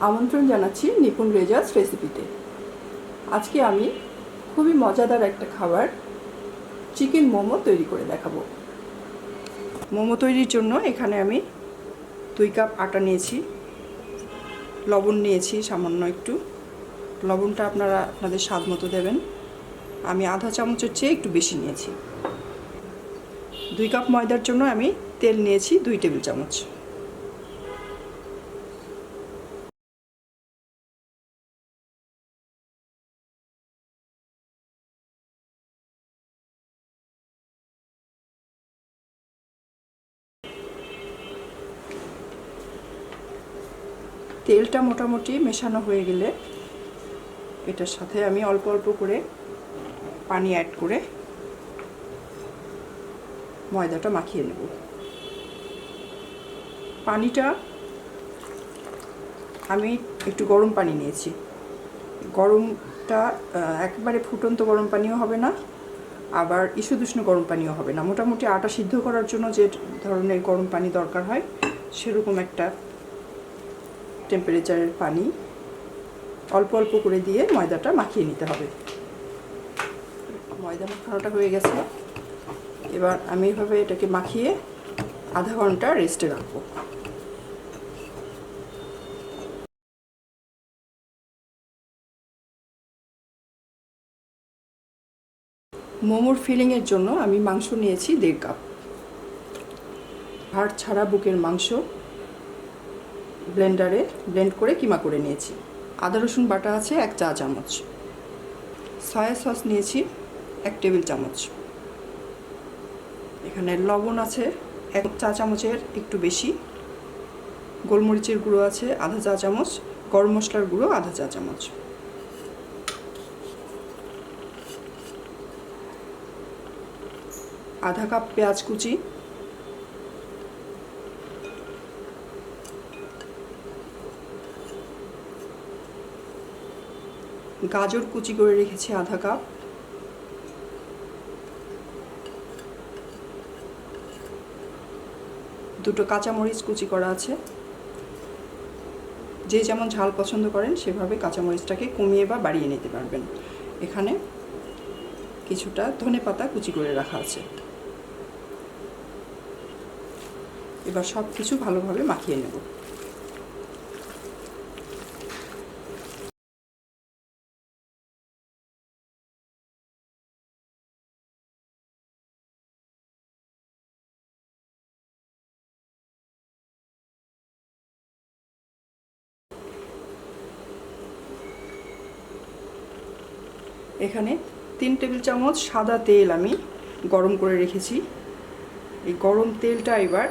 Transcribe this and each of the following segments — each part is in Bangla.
আমন্ত্রণ জানাচ্ছি নিপুণ রেজাস রেসিপিতে। আজকে আমি খুবই মজাদার একটা খাবার, চিকেন মোমো তৈরি করে দেখাবো। মোমো তৈরির জন্য এখানে আমি দুই কাপ আটা নিয়েছি, লবণ নিয়েছি সামান্য একটু। লবণটা আপনারা আপনাদের স্বাদ মতো দেবেন। আমি আধা চামচের চেয়ে একটু বেশি নিয়েছি। দুই কাপ ময়দার জন্য আমি তেল নিয়েছি দুই টেবিল চামচ। তেলটা মোটামুটি মেশানো হয়ে গেলে এটার সাথে আমি অল্প অল্প করে পানি অ্যাড করে ময়দাটা মাখিয়ে নেব। পানিটা আমি একটু গরম পানি নিয়েছি। গরমটা একবারে ফুটন্ত গরম পানিও হবে না, আবার ইস্যুদুষ্ণ গরম পানিও হবে না। মোটামুটি আটা সিদ্ধ করার জন্য যে ধরনের গরম পানি দরকার হয়, সেরকম একটা টেম্পারেচারের পানি অল্প অল্প করে দিয়ে ময়দাটা মাখিয়ে নিতে হবে। ময়দা মাখানোটা হয়ে গেছে। এবার আমি এভাবে এটাকে মাখিয়ে আধা ঘণ্টা রেস্টে রাখব। মোমোর ফিলিংয়ের জন্য আমি মাংস নিয়েছি দেড় কাপ। হাড় ছাড়া বুকের মাংস ব্লেন্ডারে ব্লেন্ড করে কিমা করে নিয়েছি। আদা, রসুন বাটা আছে এক চা চামচ। সয়া সস নিয়েছি এক টেবিল চামচ। এখানে লবণ আছে এক চা চামচের একটু বেশি। গোলমরিচের গুঁড়ো আছে আধা চা চামচ। গরম মশলার গুঁড়ো আধা চা চামচ। আধা কাপ পেঁয়াজ কুচি গাজর কুচি করে রেখেছি আধা কাপ। দুটো কাঁচামরিচ কুচি করা আছে। যে যেমন ঝাল পছন্দ করেন, সেভাবে কাঁচামরিচটাকে কমিয়ে বা বাড়িয়ে নিতে পারবেন। এখানে কিছুটা ধনে পাতা কুচি করে রাখা আছে। এবার সব কিছু ভালোভাবে মাখিয়ে নেব। এখানে তিন টেবিল চামচ সাদা তেল আমি গরম করে রেখেছি। এই গরম তেলটা এবার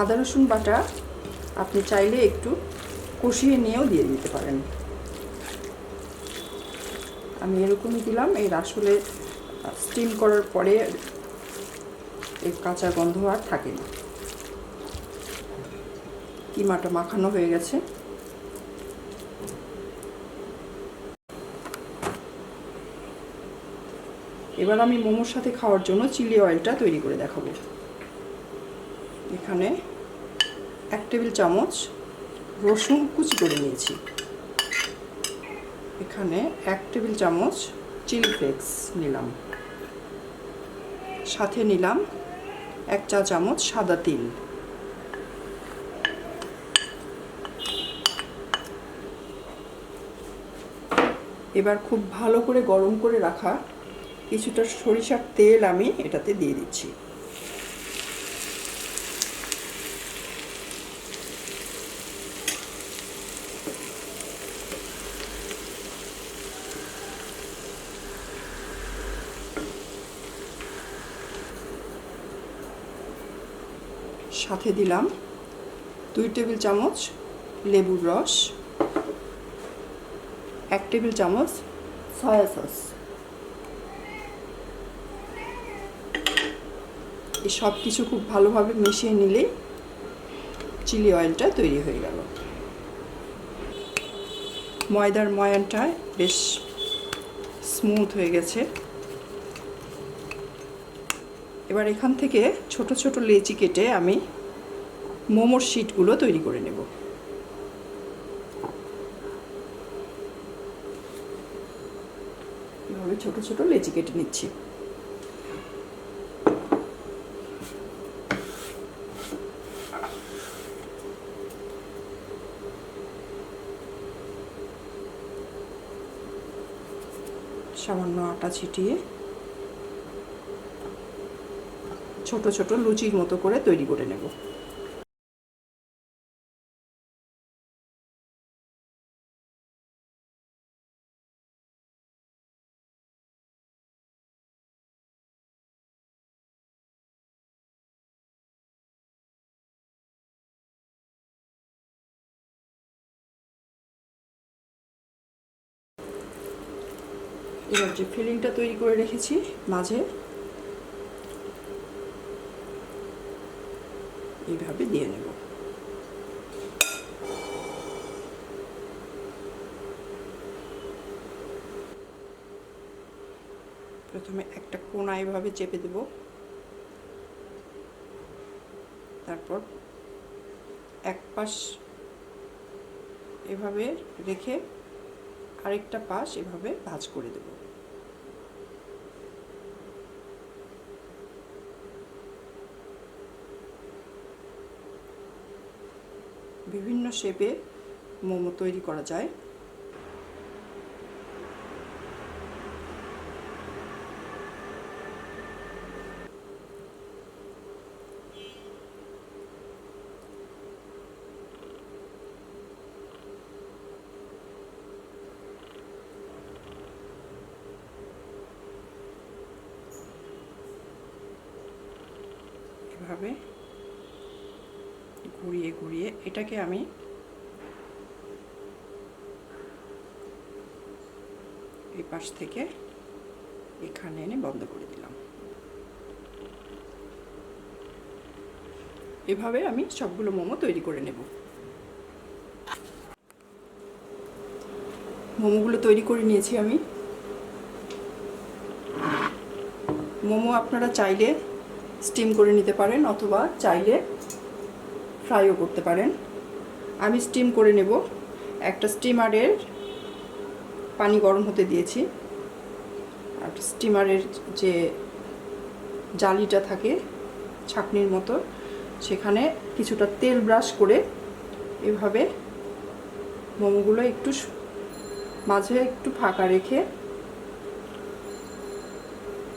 আদা রসুন বাটা আপনি চাইলে একটু কষিয়ে নিয়েও দিয়ে দিতে পারেন। আমি এরকমই দিলাম। এই আসলে স্টিম করার পরে এই কাঁচা গন্ধ আর থাকে না। কিমাটা মাখানো হয়ে গেছে। এবার আমি মোমোর সাথে খাওয়ার জন্য চিলি অয়েলটা তৈরি করে দেখাবো। এখানে এক টেবিল চামচ রসুন কুচি করে নিয়েছি। এখানে এক টেবিল চামচ চিলি ফ্লেক্স নিলাম। সাথে নিলাম এক চা চামচ সাদা তিল। এবার খুব ভালো করে গরম করে রাখা কিছুটা সরিষার তেল আমি এটাতে দিয়ে দিচ্ছি। সাথে দিলাম দুই টেবিল চামচ লেবুর রস, এক টেবিল চামচ সয়া সস। এই সব কিছু খুব ভালোভাবে মিশিয়ে নিলেই চিলি অয়েলটা তৈরি হয়ে গেল। ময়দার ময়ানটা বেশ স্মুথ হয়ে গেছে। এবার এখান থেকে ছোট ছোট লেচি কেটে আমি মোমোর শিটগুলো তৈরি করে নেব। এভাবে ছোট ছোট লেচি কেটে নিচ্ছি। সামান্য আটা ছিটিয়ে ছোট ছোট লুচির মতো করে তৈরি করে নেব। এবার যে ফিলিংটা তৈরি করে রেখেছি, মাঝে এইভাবে দিয়ে নেব। প্রথমে একটা কোনা এভাবে চেপে দেব। তারপর এক পাশ এভাবে রেখে আরেকটা পাশ এভাবে ভাঁজ করে দেব। বিভিন্ন শেপে মোমো তৈরি করা যায়। এভাবে ঘুরিয়ে ঘুরিয়ে এটাকে আমি এই পাশ থেকে এখানে এনে বন্ধ করে দিলাম। এভাবে আমি সবগুলো মোমো তৈরি করে নেব। মোমোগুলো তৈরি করে নিয়েছি আমি। মোমো আপনারা চাইলে স্টিম করে নিতে পারেন অথবা চাইলে ফ্রাইও করতে পারেন। আমি স্টিম করে নেব। একটা স্টিমারের পানি গরম হতে দিয়েছি। আর স্টিমারের যে জালিটা থাকে ছাকনির মতো, সেখানে কিছুটা তেল ব্রাশ করে এভাবে মোমোগুলো একটু মাঝে একটু ফাঁকা রেখে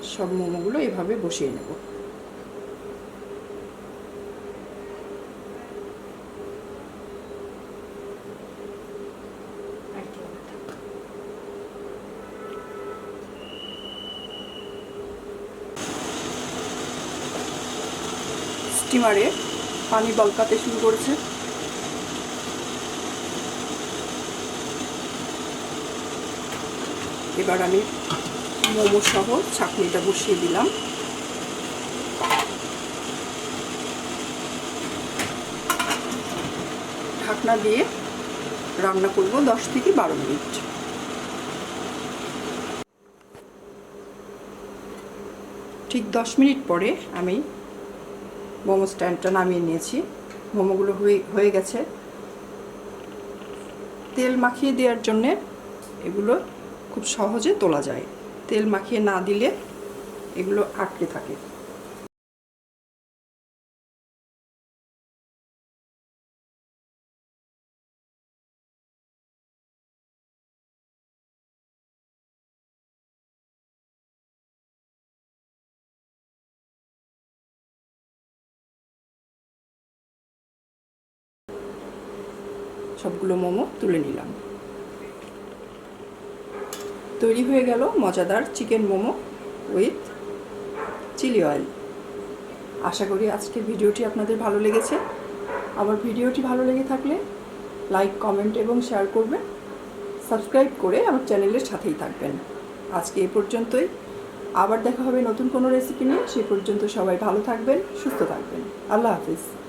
সব মোমোগুলো এভাবে বসিয়ে নেব। স্টিমারে পানি বলকাতে শুরু করেছে। এবার আমি মোমো সহ ছাকনিটা বসিয়ে দিলাম। ঢাকনা দিয়ে রান্না করব দশ থেকে বারো মিনিট। ঠিক দশ মিনিট পরে আমি মোমো স্ট্যান্ডটা নামিয়ে নিয়েছি। মোমোগুলো হয়ে গেছে। তেল মাখিয়ে দেওয়ার জন্যে এগুলো খুব সহজে তোলা যায়। তেল মাখিয়ে না দিলে এগুলো আটকে থাকে। সবগুলো মোমো তুলে নিলাম। তৈরি হয়ে গেল মজাদার chicken momo with chilli oil. আশা করি আজকের ভিডিওটি আপনাদের ভালো লেগেছে। আমার ভিডিওটি ভালো লেগে থাকলে লাইক, কমেন্ট এবং শেয়ার করবেন। সাবস্ক্রাইব করে আমার চ্যানেলের সাথেই থাকবেন। আজকে এ পর্যন্তই। আবার দেখা হবে নতুন কোনো রেসিপি নিয়ে। সে পর্যন্ত সবাই ভালো থাকবেন, সুস্থ থাকবেন। আল্লাহ হাফিজ।